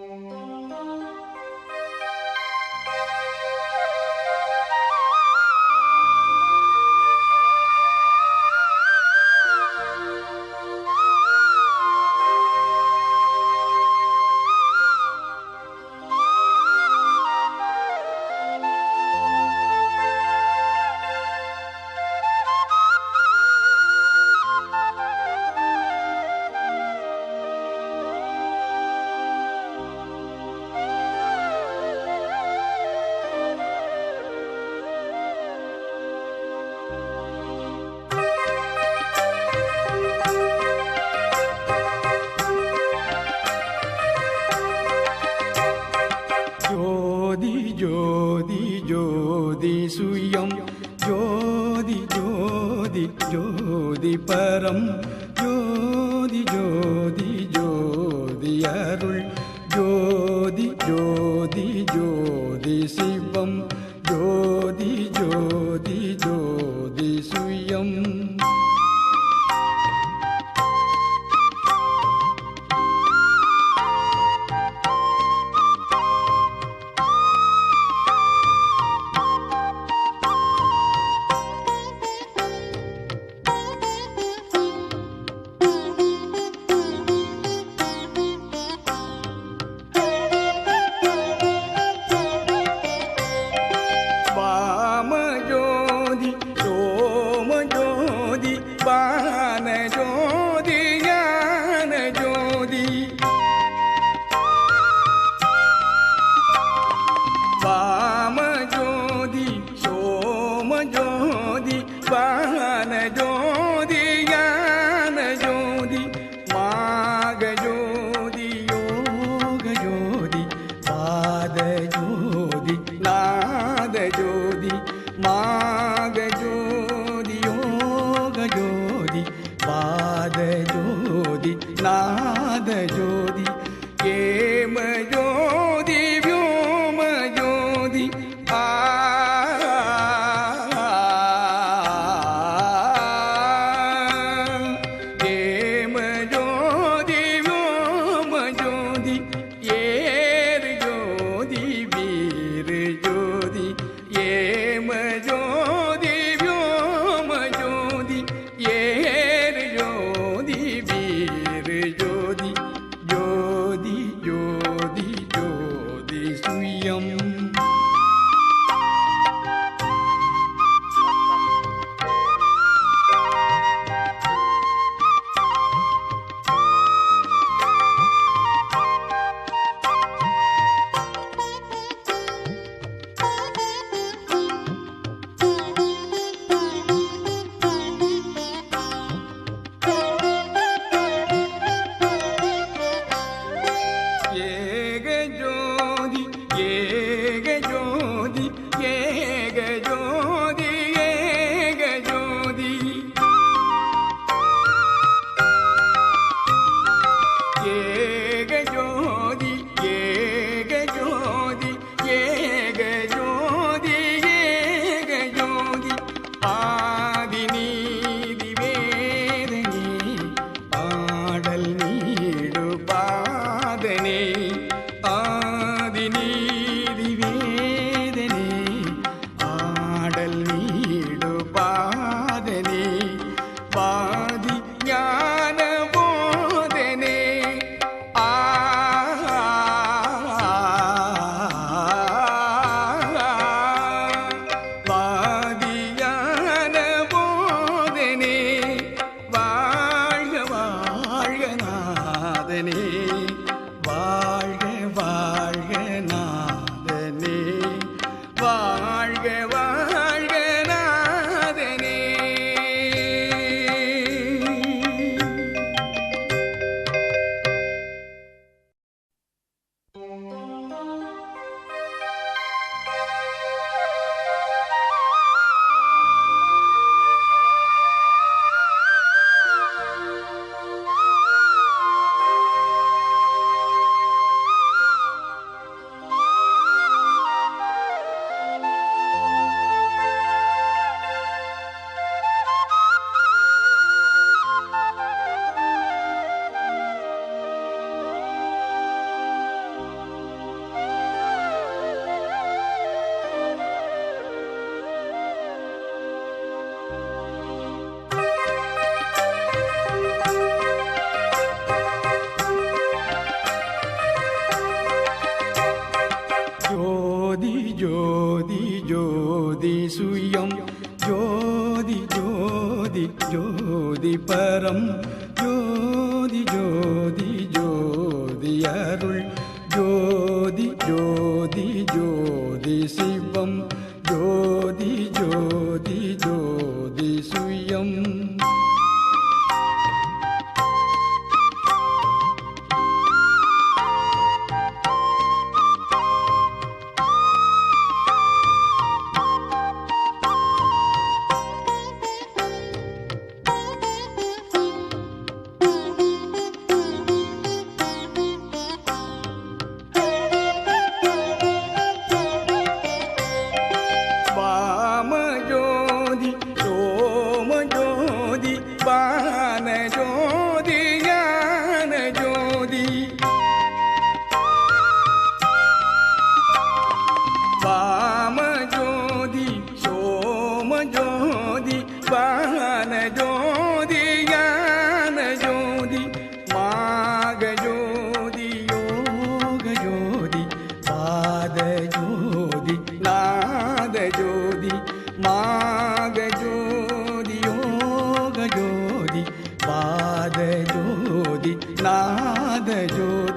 Mm-hmm. பரம் ஜோதி ஜோதி ஜோதி அருள். ஜோதி ஜோதி ஜோதி. যদি মা ஜோதி பரம் ஜோதி ஜோதி ஜோதி அருள் ஜோதி ஜோதி ஜோதி சிவம். നാദജ്യോതി നാദജ്യോതി